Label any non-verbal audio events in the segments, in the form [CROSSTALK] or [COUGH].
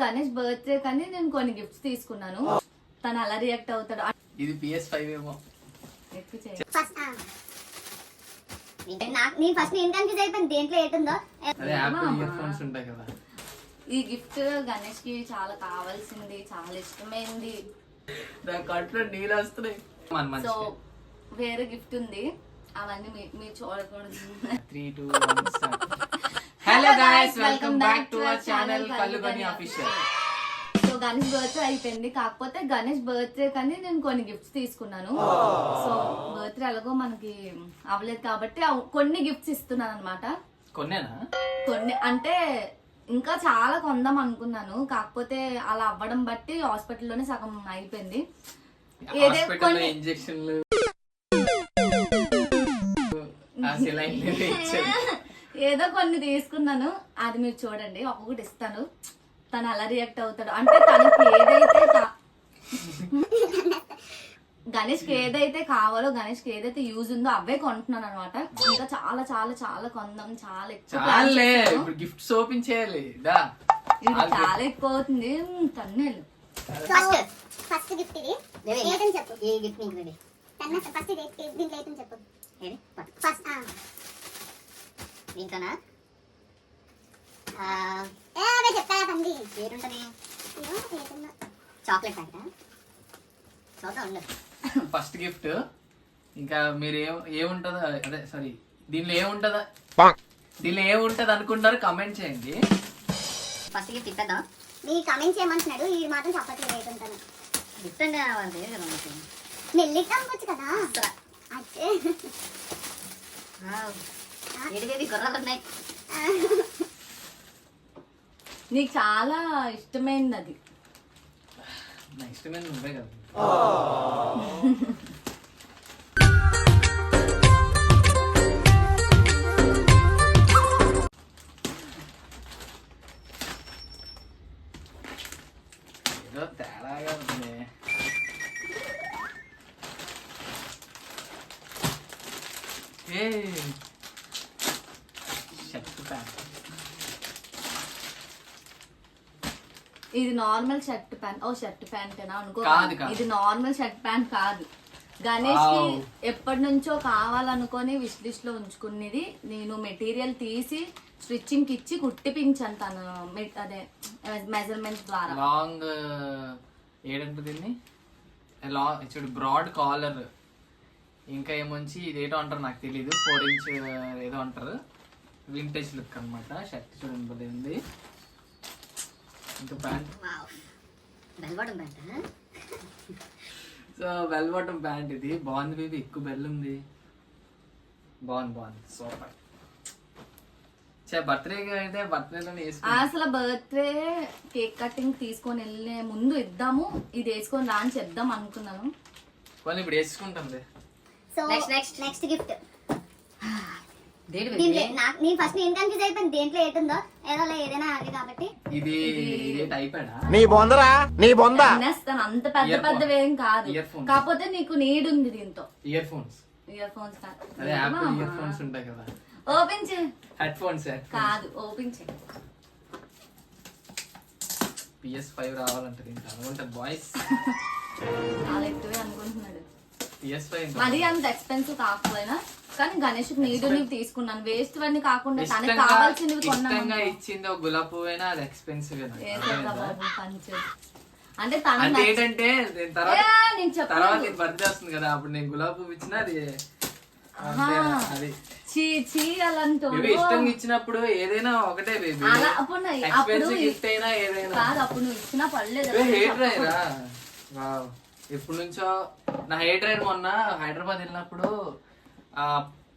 Ganesh birthday కానీ నేను కొన్ని గిఫ్ట్స్ తీసుకున్నాను. తను అలా రియాక్ట్ అవుతాడు. ఇది పిఎస్ ఫైవ్ ఏమో. నేను ఫస్ట్ నేను కన్ఫ్యూజ్ అయిపోయింది దేంట్లో ఏటుందో అదే యాపిల్ ఇయర్ ఫోన్స్ ఉంటాయి కదా. ఈ గిఫ్ట్ గణేష్కి చాలా కావాల్సింది చాలా ఇష్టమైంది. నా కట్లో నీళ్ళు వస్తున్నాయి. మన మంచి సో వేరే గిఫ్ట్ ఉంది. అవన్నీ మీరు చూడకూడదు three two hello guys welcome back to our channel Kallugani official so Ganesh birthday అయిపోయింది. కాకపోతే గణేష్ బర్త్డే కానీ నేను కొన్ని గిఫ్ట్స్ తీసుకున్నాను. సో బర్త్డే ఎలాగో మనకి అవ్వలేదు కాబట్టి అవ్- కొన్ని గిఫ్ట్స్ ఇస్తున్నాను అనమాట కొన్నేనా? కొన్ని అంటే ఇంకా చాలా కొందాం అనుకున్నాను. కాకపోతే అలా అవ్వడం బట్టి హాస్పిటల్లోనే సగం అయిపోయింది. ఏదే కొన్ని ఇంజెక్షన్లు ఆ సెలైన్ [LAUGHS] ఇచ్చారు ఏదో కొన్ని తీసుకున్నాను. అది మీరు చూడండి ఒక్కొక్కటి ఇస్తాను. తను అలా రియాక్ట్ అవుతాడు. అంటే తనకి ఏదైతే కా- గణేష్కి ఏదైతే కావాలో గణేష్కి ఏదైతే యూజ్ ఉందో అవే కొంటున్నాను అనమాట ఇంకా చాలా చాలా చాలా కొందాం. చాలా ఎక్కువ plan చాలే. చేశాను. ఇప్పుడు గిఫ్ట్స్ ఓపెన్ చేయాలి. చాలా. ఎక్కువ అవుతుంది. తన్నేలు. ఫస్ట్ ఫస్ట్ గిఫ్ట్ ఇది. చెప్పు. ఏ గిఫ్ట్ ఫస్ట్ దీంట్లో చెప్పు. ఏది? ఫస్ట్ దీంట్లోనా ఏ అదే చెప్తా పంది. ఏడుంటది చాక్లెట్ ప్యాకెటా చూద్దాం ఉండు ఫస్ట్ గిఫ్ట్. ఇంకా మీరు ఏం ఏముంటుందో అదే సారీ దీనిలో ఏముంటుందా దీనిలో ఏముంటది అనుకుంటారు కమెంట్ చేయండి. ఫస్ట్ గిఫ్ట్ ఇద్దాం మీ కమెంట్ చేయమంటున్నాడు ఈ మాత్రం చెప్పట్లేదు ఏటుంటాను గిఫ్ట్ అంటే మెల్లిగా అమ్మొచ్చు కదా? అచ్చే. గుర్రాలు ఉన్నాయి నీకు చాలా ఇష్టమైనది. అది నా ఇష్టమైన నువ్వే కదా. Normal shirt pant. ఓ షర్ట్ ప్యాంట్ అనుకో. కాదు, కాదు. ఇది నార్మల్ షర్ట్ ప్యాంట్ కాదు. గణేష్కి Wow. ఎప్పటి నుంచో కావాలనుకొని విష్ లిస్ట్లో ఉంచుకునేది నేను మెటీరియల్ తీసి స్టిచ్చింగ్కి ఇచ్చి కుట్టిపించాను తను. మె- అదే మెజర్మెంట్ ద్వారా. లాంగ్ ఏడంటుంది దీన్ని? లాంగ్ చూడు బ్రాడ్ కాలర్. ఇంకా ఏమొంచి ఇదేటో అంటారు నాకు తెలీదు. ఫోర్ ఇంచ్ ఏదో అంటారు. వింటేజ్ లుక్ అన్నమాట. షర్ట్ చూడండి భలే ఉంది ఇంకా pant so bell bottom pant ఇది. బాగుంది బేబీ ఎక్కువ బెల్ ఉంది. బాగుంది బాగుంది సూపర్ చే బర్త్డే అయితే బర్త్డేలో అసలు బర్త్డే కేక్ కటింగ్ తీసుకొని వెళ్ళే ముందు ఇద్దాము. ఇది వేసుకొని రా అని చెప్దాం అనుకున్నాను. వాళ్ళు ఇప్పుడు వేసుకుంటుంది so next next next gift నేను ఫస్ట్ నేను కన్ఫ్యూజ్ అయిపోయింది దేంట్లో ఏటుందో ఏదో ఏదైనా అది కాబట్టి. ఇది నీ బొందరా? నీ బొంద? అంత పెద్ద. పెద్దవి ఏం కాదు. కాకపోతే నీకు నీడ్ ఉంది దీంతో. Earphones earphones earphones ఉంటాయి కదా. ఓపెన్ చేయి. హెడ్ ఫోన్స్ కాదు ఓపెన్ చేయి. పిఎస్ ఫైవ్ రావాలంటే ఇంకా అనుకుంటారు బాయ్స్ చాలా ఎక్కువే అనుకుంటున్నాడు. పిఎస్ ఫైవ్ మరీ అంత ఎక్స్పెన్సివ్ కాకపోయినా కానీ గణేష్ నీడు నీకు తీసుకున్నాను. వేస్ట్ అన్ని కాకుండా తనకి ఇష్టంగా కావాల్సినవి ఇష్టంగా కొన్నాను ఇచ్చింది ఒక గులాబ్ పువ్వు అయినా అది ఎక్స్పెన్సివ్ అంటే తన అంటే ఏంటంటే నేను తర్వాత నేను తర్వాత ఇది బర్త్డే వస్తుంది కదా. అప్పుడు నేను గులాబ్ పువ్వు ఇచ్చిన అది. అంతే, అది. చీ చీ అలాంటి ఇష్టంగా ఇచ్చినప్పుడు ఏదైనా ఒకటే బేబీ అలా అప్పుడు నా- అప్పుడు ఎక్స్పెన్సివ్ గిఫ్ట్ అయినా ఏదైనా. కాదు అప్పుడు నువ్వు ఇచ్చినా పడలేదు హెయిర్ డ్రైరా వావ్. ఎప్పటి నుంచో నా హెయిర్ డ్రైర్ మొన్న హైదరాబాద్ వెళ్ళినప్పుడు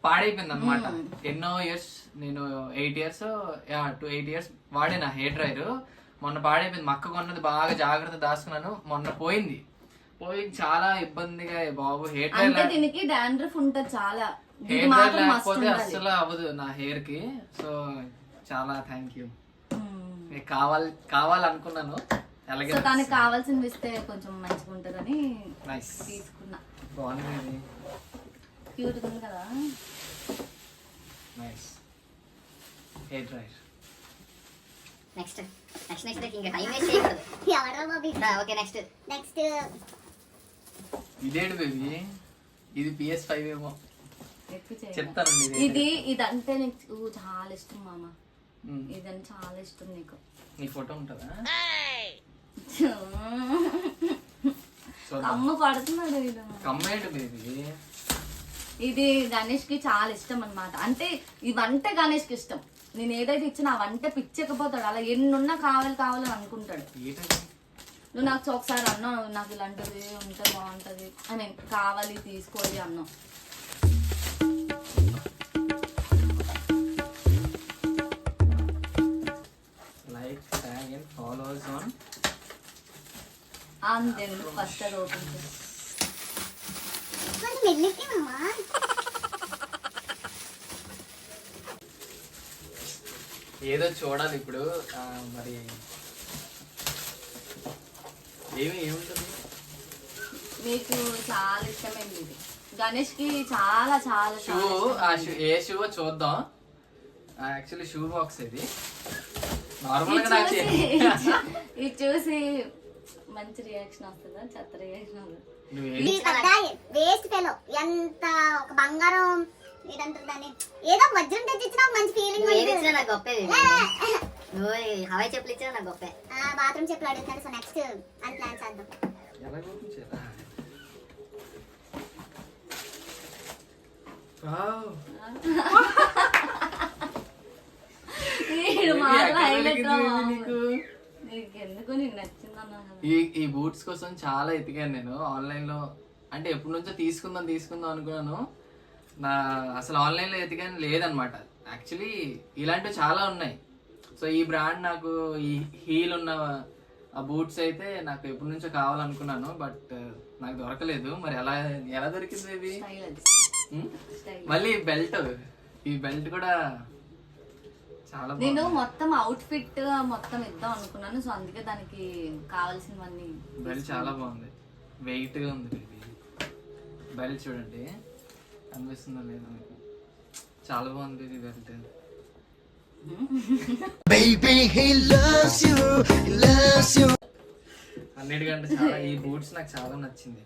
పాడైపోయింది అనమాట ఎన్నో ఇయర్స్ నేను eight years two eight years వాడే నా హెయిర్ డ్రైర్ మొన్న పాడైపోయింది. మక్క కొన్నది బాగా జాగ్రత్త దాచుకున్నాను. మొన్న పోయింది. పోయి చాలా ఇబ్బందిగా బాబు. హెయిర్ డ్రైర్ దీనికి డాండ్రఫ్ ఉంటది చాలా. హెయిర్ డ్రైర్ లేకపోతే అస్సలు అవ్వదు నా హెయిర్కి. సో చాలా థ్యాంక్ యూ కావాలి కావాలనుకున్నాను. సో తనకి కావాల్సింది ఇస్తే కొంచెం మంచిగా ఉంటదని తీసుకున్నా. బాగుంది క్యూట్ ఉంది కదా. Nice hair dryer next next next ఇంకా టైం వేస్ట్ చేయకూడదు. ఎవడో బాబీ? ఓకే నెక్స్ట్ నెక్స్ట్ ఇదేంటి బేబీ ఇది పిఎస్ ఫైవ్ ఏమో. చెప్తానండి ఇది. ఇది ఇదంటే నీకు చాలా ఇష్టం మామ. ఇదని చాలా ఇష్టం నీకు. నీ ఫోటో ఉంటుందా? అమ్మ పడుతున్నాడు వీడు. కమ్మేంటి బేబీ ఇది గణేష్కి చాలా ఇష్టం అన్నమాట. అంటే ఇవంటే గణేష్కి ఇష్టం. నేను ఏదైతే ఇచ్చినా అవంటే పిచ్చకపోతాడు. అలా ఎన్నున్నా కావాలి కావాలని అనుకుంటాడు. నువ్వు నాకు ఒకసారి అన్నావు నాకు ఇలాంటిది ఉంటే బాగుంటది అని కావాలి తీసుకోవాలి అన్నావు అంతే ఫస్ట్ అది ఓపెన్ చేసి కొంచెం మెల్లికి మామా [LAUGHS] ఏదో చూడాలి ఇప్పుడు. మరి ఏమి ఏముంటుంది? మీకు చాలా ఇష్టమైంది ఇది. గణేష్కి చాలా చాలా షూ ఆ. షూ ఏ షూ చూద్దాం. యాక్చువల్లీ షూ బాక్స్ ఇది. నార్మల్ ఇది గా నాకు ఇది [LAUGHS] చూసి మంచి రియాక్షన్ వస్తుందా? చెత్త రియాక్షన్ వస్తుందా? వేస్ట్ ఫెలో ఎంత ఒక బంగారం ఏదంటారు దాన్ని ఏదో వజ్రం తెచ్చిచ్చినా మంచి ఫీలింగ్ నువ్వు ఏది ఇచ్చినా నాకు గొప్పే నువ్వు హవాయి చెప్పులు ఇచ్చినా నాకు గొప్పే. బాత్రూమ్ చెప్పులు అడుగుతున్నాడు సో నెక్స్ట్ అని ప్లాన్ చేద్దాం. నీకు? ఈ ఈ బూట్స్ కోసం చాలా ఎతికాను నేను ఆన్లైన్లో అంటే ఎప్పటి నుంచో తీసుకుందాం తీసుకుందాం అనుకున్నాను. నా అసలు ఆన్లైన్లో ఎతికాను లేదనమాట యాక్చువల్లీ ఇలాంటివి చాలా ఉన్నాయి. సో ఈ బ్రాండ్ నాకు ఈ హీల్ ఉన్న ఆ బూట్స్ అయితే నాకు ఎప్పటి నుంచో కావాలనుకున్నాను. బట్ నాకు దొరకలేదు. మరి ఎలా ఎలా దొరికింది ఉమ్? స్టైల్ మళ్ళీ బెల్ట్ ఈ బెల్ట్ కూడా నేను మొత్తం అవుట్ ఫిట్ మొత్తం ఇద్దాం అనుకున్నాను సో అందుకే దానికి కావాల్సినవన్నీ బెల్ట్ చాలా బాగుంది. వెయిట్గా ఉంది ఇది. బెల్ట్ చూడండి. కనిపిస్తుందా లేదా మీకు? చాలా బాగుంది ఇది belt [LAUGHS] Baby, he loves you, he loves you. అన్నిటికంటే చాలా ఈ బూట్స్ నాకు చాలా నచ్చింది.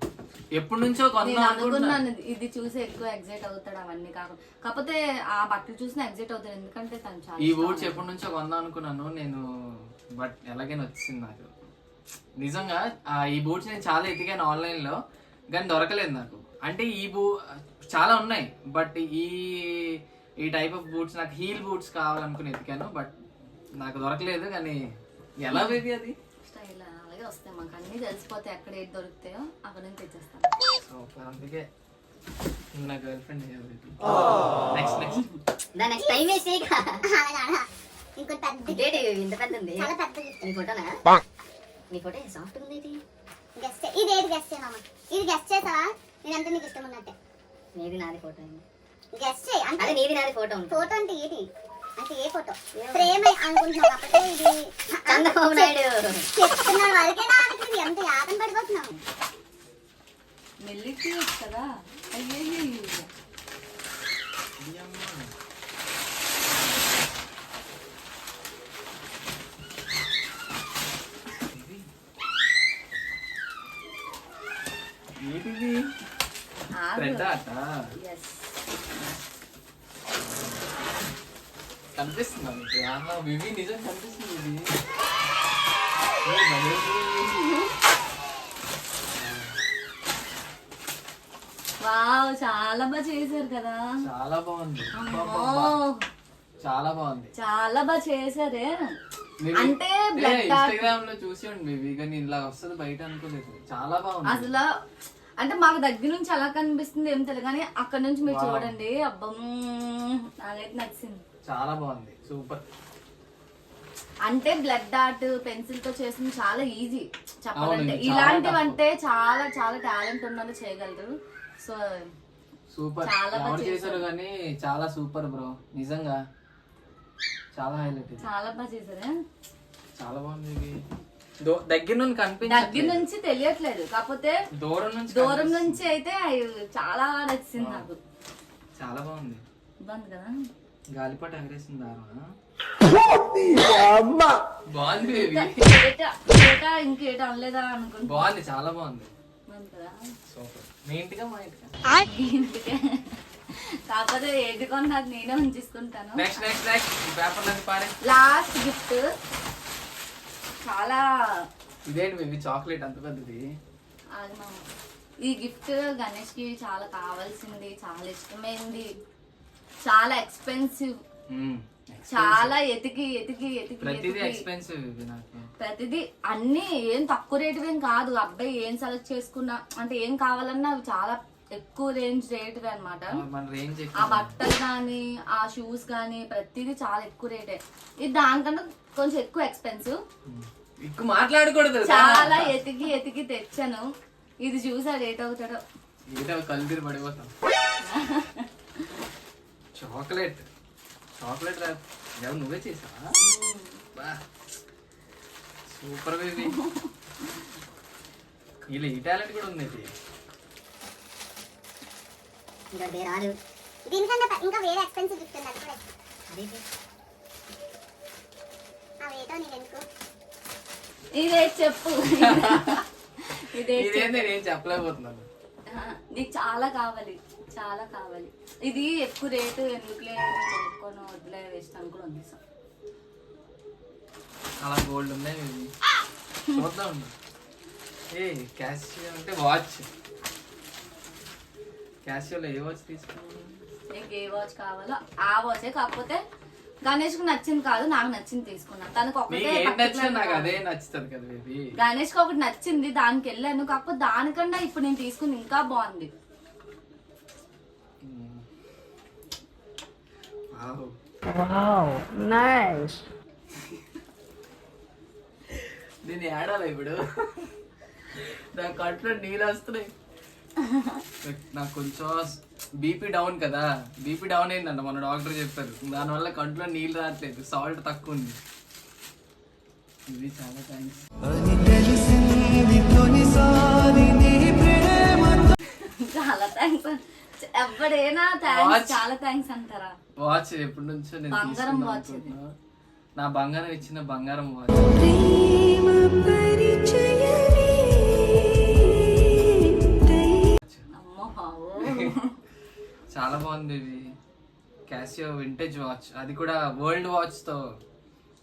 ఎప్పటి నుంచో నేను అనుకున్నాను ఇది- చూసి ఎక్కువ ఎగ్జైట్ అవుతాడు అవన్నీ కాకుండా కాకపోతే ఆ బట్టలు చూసిన ఎగ్జైట్ అవుతాడు ఎందుకంటే తను చాలా ఈ బూట్స్. ఎప్పటి నుంచో కొందాం అనుకున్నాను నేను బట్ ఎలాగైనా వచ్చింది నాకు. నిజంగా ఆ ఈ బూట్స్ నేను చాలా ఎతికాను ఆన్లైన్లో కానీ దొరకలేదు నాకు. అంటే ఈ బూ చాలా ఉన్నాయి బట్ ఈ ఈ టైప్ ఆఫ్ బూట్స్ నాకు హీల్ బూట్స్ కావాలనుకుని ఎతికాను బట్ నాకు దొరకలేదు కానీ ఎలా బేబీ అది? అలాగే వస్తాయి మాకు. అన్ని తెలిసిపోతే ఎక్కడ ఏది దొరుకుతాయో అక్కడ నుంచి తెచ్చేస్తాను సూపర్. అందుకే నా గర్ల్ ఫ్రెండ్ నెక్స్ట్ నెక్స్ట్ దాని నెక్స్ట్ టైం అలా. ఇంకోటి పెద్ద ఇంత పెద్ద ఉంది చాలా పెద్దది. నీ ఫోటోనా? నీ ఫోటో సాఫ్ట్ ఉంది ఇది గెస్ట్ ఇది ఏది గెస్ట్ చేయమమ్మ ఇది గెస్ట్ చేసావా? నేనంటే నీకు ఇష్టం ఉన్నట్టే. నీది నాది ఫోటో గెస్ట్ చేయి అంటే అదే నీది నాది ఫోటో ఉంది ఫోటో అంటే ఏది? అంటే ఏ ఫోటో? ఫ్రేమ్ అనుకుంటున్నావు కాబట్టి ఇది చంద్రబాబు నాయుడు. చెప్తున్న వరకే నాకు ఇది ఎంత యాతం పడిపోతున్నావు. మెల్లికి కదా? అయ్యో ఏంటిది? కనిపిస్తుందా మీకు ఆహా వివి నిజం కనిపిస్తుంది ఇది ఏ, భలే ఉంది. వావ్ చాలా బాగా చేశారు కదా. చాలా బాగుంది. చాలా బాగుంది. చాలా బాగా చేశారే. అంటే ఇన్స్టాగ్రామ్లో చూసేయండి బేబీ కానీ ఇలా వస్తుంది బయట అనుకోలేదు. చాలా బాగుంది. అసలు అంటే మాకు దగ్గర నుంచి ఎలా కనిపిస్తుంది ఏం తెలియదు కానీ అక్కడ నుంచి మీరు. చూడండి. అబ్బా నాకైతే నచ్చింది. చాలా బాగుంది. సూపర్. అంటే బ్లడ్ ఆర్ట్ పెన్సిల్తో చేసింది చాలా ఈజీ. చెప్పాలంటే అవును, ఇది చాలా ఇలాంటివి. అంటే చాలా చాలా టాలెంట్ ఉన్న చేయగలరు. So super. చాలా బాగా ఎవరు చేశారు. కానీ చాలా సూపర్ బ్రో. నిజంగా చాలా హైలైట్ ఇది. చాలా బాగా చేశారే? చాలా బాగుంది ఇది. దో- దగ్గర నుండి దగ్గర నుంచి తెలియట్లేదు. కాకపోతే దూరం నుంచి దూరం కనిపిస్తుంది. నుంచి అయితే అయ్యో, చాలా నచ్చింది నాకు. చాలా బాగుంది. బాగుంది కదా? గాలిపట ఎగరేసింది బాగుంది ఇంకేటా అనలేదా అనుకుంటున్నాను బాగుంది చాలా బాగుంది. సూపర్. మీ ఇంటిగా మా ఇంటికే. కాకపోతే ఏది కొన్నది నేనే ఉంచేసుకుంటాను. నెక్స్ట్ నెక్స్ట్ నెక్స్ట్ ఈ పేపర్ పారే. లాస్ట్ గిఫ్ట్ చాలా ఇదేంటి బేబీ చాక్లెట్ అంత పెద్దది. ఈ గిఫ్ట్ గణేష్కి చాలా కావాల్సింది చాలా ఇష్టమైంది. చాలా ఎక్స్పెన్సివ్ మ్మ్. చాలా ఎతికి ఎతికి ఎతికి ఎక్స్పెన్సివ్ ప్రతిదీ అన్ని ఏం తక్కువ రేటు ఏం కాదు. అబ్బాయి ఏం సెలెక్ట్ చేసుకున్నా అంటే ఏం కావాలన్నా అవి చాలా ఎక్కువ రేంజ్ రేటు అనమాట ఆ బట్టలు కానీ ఆ షూస్ కానీ ప్రతిదీ చాలా ఎక్కువ రేటే. ఇది దానికన్నా కొంచెం ఎక్కువ ఎక్స్పెన్సివ్ ఎక్కువ మాట్లాడకూడదు చాలా ఎతికి ఎతికి తెచ్చాను. ఇది చూసా రేట్ అవుతాడో ఏదో కలిదిరి పడిపోతాం. [LAUGHS] చాక్లెట్ చాక్లెట్ రా. ఎవరు నువ్వే చేసావా? బా. సూపర్ బేబీ ఇలా ఈ టాలెంట్ కూడా ఉంది ఇది ఇంకా అది రాదు. దీనికన్నా పె- ఇంకా వేరే ఎక్స్పెన్సివ్ గిఫ్ట్ ఉంది అది కూడా అదేంటి? అవేటో నీవెందుకు ఇదే చెప్పు. [LAUGHS] ఇదే నేను చెప్పలేకపోతున్నాను. నీకు చాలా కావాలి. చాలా కావాలి. ఇది ఎక్కువ రేటు ఎందుకులే కొనుక్కొని వదిలే వేస్ట్ అని కూడా ఉంది సార్ అలా గోల్డ్ ఉన్నాయి చూద్దాం. ఏ క్యాషియో అంటే వాచ్ క్యాషియోలో ఏ వాచ్ తీసుకున్నావు? నీకు ఏ వాచ్ కావాలో ఆ వాచే కాకపోతే గణేష్కు నచ్చింది కాదు నాకు నచ్చింది తీసుకున్నా. తనకు నీకు ఒకటే నాకు అదే నచ్చుతుంది కదా గణేష్కి ఒకటి నచ్చింది దానికి వెళ్ళాను. కాకపోతే దానికన్నా ఇప్పుడు నేను తీసుకుని ఇంకా బాగుంది. వావ్ నేను ఏడాలి ఇప్పుడు? నా కంట్లో నీళ్ళు వస్తున్నాయి. నాకు కొంచెం బీపీ డౌన్ కదా. బీపీ డౌన్ అయిందంట మన డాక్టర్ చెప్పారు. దానివల్ల కంట్లో నీళ్ళు రావట్లేదు. సాల్ట్ తక్కువ ఉంది. ఇది చాలా థ్యాంక్స్ Watch. థ్యాంక్స్ చాలా థ్యాంక్స్ అంటారా? వాచ్ ఎప్పటి నుంచో నేను బంగారం. అనుకుంటున్నా. నా బంగారం ఇచ్చిన బంగారం వాచ్. [LAUGHS] చాలా బాగుంది ఇది. క్యాసియో వింటేజ్ వాచ్ అది కూడా వరల్డ్ వాచ్తో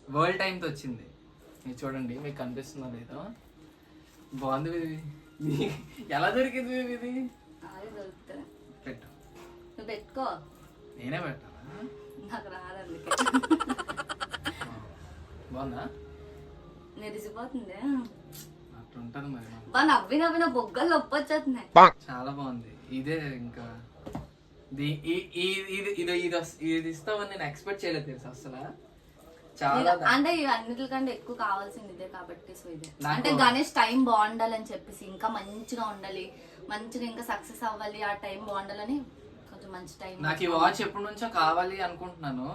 వరల్డ్ టైం తో వచ్చింది. మీరు చూడండి మీకు కనిపిస్తుందో లేదో. బాగుంది ఇది. [LAUGHS] ఎలా దొరికింది ఇది? పెట్టు. నువ్వు పెట్టుకో. నేనే పెట్టాలా నాకు రాదు అందుకే. బాగుందా? నెరిసిపోతుంది అట్లా ఉంటుంది మరి. బా నవ్వి నవ్వి నా బొగ్గలు నొప్పి వచ్చేస్తున్నాయి చాలా బాగుంది. ఇదే ఇంకా. దీ- ఈ- ఈ- ఇది ఇది ఇది వస్- ఇది ఇస్తామని నేను ఎక్స్పెక్ట్ చేయలేదు తెలుసు అసలు చాలా అంటే ఇవన్నిటికంటే ఎక్కువ కావాల్సింది ఇదే కాబట్టి సో ఇదే. నాకు- అంటే గణేష్ టైం బాగుండాలని చెప్పేసి ఇంకా మంచిగా ఉండాలి. మంచిగా ఇంకా సక్సెస్ అవ్వాలి ఆ టైం బాగుండాలని కొంచెం మంచి టైం నాకు ఈ వాచ్ ఎప్పటి నుంచో కావాలి అనుకుంటున్నాను.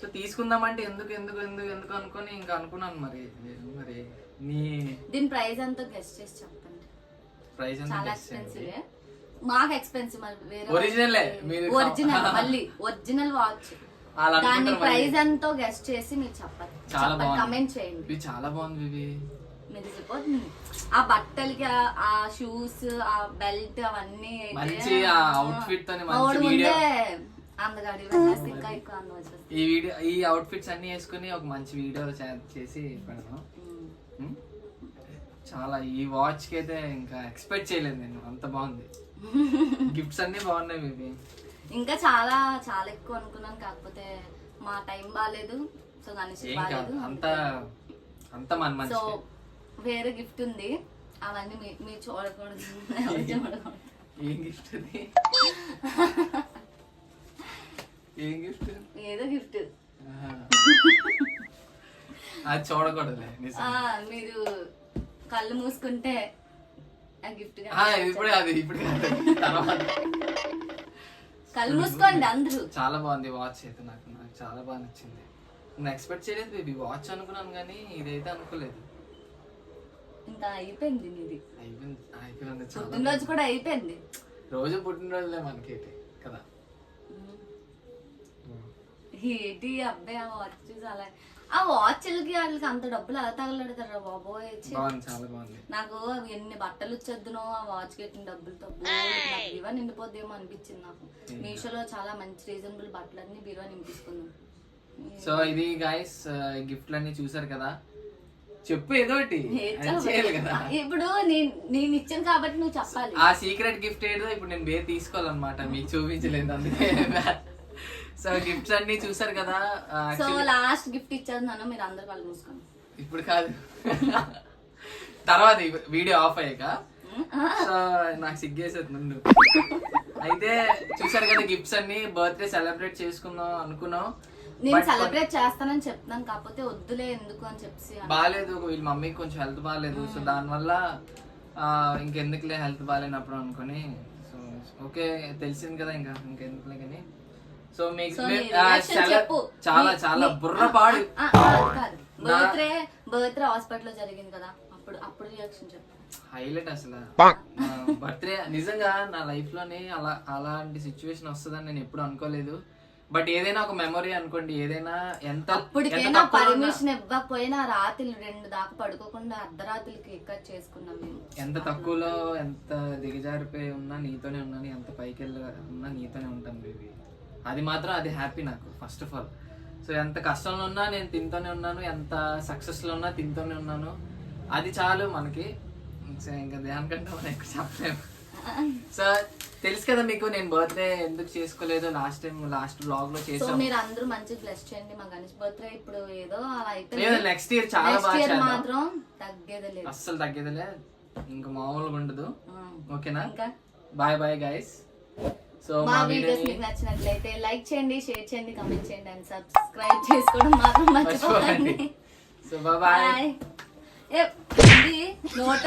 సో తీసుకుందామంటే ఎందుకు ఎందుకు ఎందుకు ఎందుకు అనుకొని ఇంకా అనుకున్నాను మరి. మరి? నీ దీని ప్రైస్ ఎంతో గెస్ట్ చేసి చెప్పండి. ప్రైస్ ఎంత చాలా. ఎక్స్పెన్సివ్. మాకు ఎక్స్పెన్సివ్ మరి వేరే మీరు ఒరిజినల్ మళ్ళీ ఒరిజినల్ వాచ్. అలా దాని ప్రైస్. ఎంతో గెస్ట్ చేసి మీరు చెప్పండి. చాలా కమెంట్ చేయండి. ఇది చాలా బాగుంది ఇవి మీరు చెప్పండి ఆ బట్టలకి ఆ- షూస్ ఆ బెల్ట్ అవన్నీ మంచి ఆ outfit తోని మంచి అందగాడి వెళ్ళేస్తే ఇంకా ఎక్కువ అందం వచ్చేస్తుంది ఈ వీడియో ఈ అవుట్ఫిట్స్ అన్ని వేసుకుని ఒక మంచి వీడియో చేసి. ఉం? చాలా ఈ వాచ్కి అయితే ఇంకా ఎక్స్పెక్ట్ చేయలేదు నేను. అంత బాగుంది. [LAUGHS] గిఫ్ట్స్ అన్ని బాగున్నాయి ఇవి ఇంకా చాలా చాలా ఎక్కువ అనుకున్నాను. కాకపోతే మా టైం బాగాలేదు సో బాగాలేదు అంత అంత మన సో మంచి వేరే గిఫ్ట్ ఉంది. అవన్నీ మీరు చూడకూడదు. చూడకూడదు. ఏం గిఫ్ట్ అది ఏం గిఫ్ట్ ఏదో గిఫ్ట్ అది చూడకూడదులే మీరు కళ్ళు మూసుకుంటే ఆ గిఫ్ట్ ఇప్పుడే అది ఇప్పుడు తర్వాత. కళ్ళు మూసుకోండి అందరూ. చాలా బాగుంది వాచ్ అయితే నాకు నాకు చాలా బాగా నచ్చింది. నేను ఎక్స్పెక్ట్ చేయలేదు బేబీ వాచ్ అనుకున్నాను కానీ ఇదైతే అనుకోలేదు. ఇంకా అయిపోయింది నీది అయిపోయింది. అయిపోయింది. చాలా పుట్టినరోజు కూడా అయిపోయింది. రోజు పుట్టినరోజులే మనకైతే కదా? ఏంటి అబ్బాయి ఆ వాచ్ చూసి అలా ఆ వాచ్లకి వాళ్ళకి అంత డబ్బులు ఎలా తగలడతారా బాబోయ్ ఛీ. బాగుంది చాలా బాగుంది. నాకు ఎన్ని బట్టలు వచ్చేద్దునో ఆ వాచ్ కట్టిన డబ్బులతో బీరువా నిండిపోద్దేమో అనిపించింది నాకు. మీషోలో చాలా మంచి రీజనబుల్ బట్టలన్నీ బీరువా నింపించుకుందాం సో ఇది గాయస్ గిఫ్ట్లన్నీ చూసారు కదా? చెప్పు ఏదో ఒకటి. ఏం అది చేయాలి కదా? ఇప్పుడు నేను నేను ఇచ్చాను కాబట్టి నువ్వు చెప్పాలి. ఆ సీక్రెట్ గిఫ్ట్ ఏదో ఇప్పుడు నేను వేరే తీసుకోవాలన్నమాట. మీకు చూపించలేదు అందుకే. సో గిఫ్ట్స్ అన్ని చూసారు కదా సో లాస్ట్ గిఫ్ట్ ఇచ్చేస్తున్నాను మీరు అందరు వాళ్ళు మూసుకోండి. ఇప్పుడు కాదు. తర్వాత వీడియో ఆఫ్ అయ్యాక. సో నాకు సిగ్గేసేది ముందు. అయితే చూసారు కదా గిఫ్ట్స్ అన్ని బర్త్డే సెలబ్రేట్ చేసుకుందాం అనుకున్నాం. నేను సెలబ్రేట్ చేస్తానని చెప్తున్నాను కాకపోతే వద్దులే ఎందుకు అని చెప్పి బాగాలేదు వీళ్ళ మమ్మీకి కొంచెం హెల్త్ బాగాలేదు. సో దానివల్ల ఆ, ఇంకెందుకులే హెల్త్ బాగాలేనప్పుడు అనుకొని. సో ఓకే తెలిసింది కదా ఇంకా ఇంకెందుకులే కానీ. సో మీకు చాలా- చెప్పు. చాలా బుర్ర పాడు. బర్త్డే బర్త్డే హాస్పిటల్లో జరిగింది కదా అప్పుడు అప్పుడు రియాక్షన్ చెప్పు. హైలైట్ అసలు. బర్త్డే నిజంగా నా లైఫ్లోనే అలా అలాంటి సిచ్యువేషన్ వస్తుందని నేను ఎప్పుడు అనుకోలేదు. బట్ ఏదైనా ఒక మెమొరీ అనుకోండి ఏదైనా ఎంత అప్పటికైనా పర్మిషన్ ఇవ్వకపోయినా రాత్రి రెండు దాకా పడుకోకుండా అర్ధరాత్రికి కేక్ కట్ చేసుకున్నాం మేము. ఎంత తక్కువలో ఎంత దిగజారిపోయి ఉన్నా నీతోనే ఉన్నాను ఎంత పైకి వెళ్ళి ఉన్నా నీతోనే ఉంటాను బేబీ అది మాత్రం అది హ్యాపీ నాకు ఫస్ట్ ఆఫ్ ఆల్ సో ఎంత కష్టంలో ఉన్నా నేను తింటూనే ఉన్నాను ఎంత సక్సెస్లో ఉన్నా తింటూనే ఉన్నాను. అది చాలు మనకి. ఇంకా దానికంటే మనం ఎక్కువ చెప్పలేము. సో తెలుసు కదా మీకు నేను బర్త్డే ఎందుకు చేసుకోలేదు? లాస్ట్ టైం లాస్ట్ బ్లాగ్లో సో చేసాం మీరు అందరూ మంచిగా బ్లెస్ చేయండి. మా గణేష్ బర్త్డే ఇప్పుడు ఏదో అలా లేదు అయిపోయింది నెక్స్ట్ ఇయర్ చాలా నెక్స్ట్ బాగా ఇయర్ చేద్దాం. మాత్రం తగ్గేదే లేదు. అస్సలు తగ్గేదిలే ఇంకా మామూలుగా ఉండదు. ఓకేనా? ఇంకా? బాయ్ బాయ్ గైస్ సో మా మా వీడియోస్ వీడియోని మీకు నచ్చినట్లయితే లైక్ చేయండి షేర్ చేయండి కమెంట్ చేయండి అండ్ సబ్స్క్రైబ్ చేసుకోవడం మాత్రం మర్చిపోకండి. మర్చిపోకండి. So bye bye a note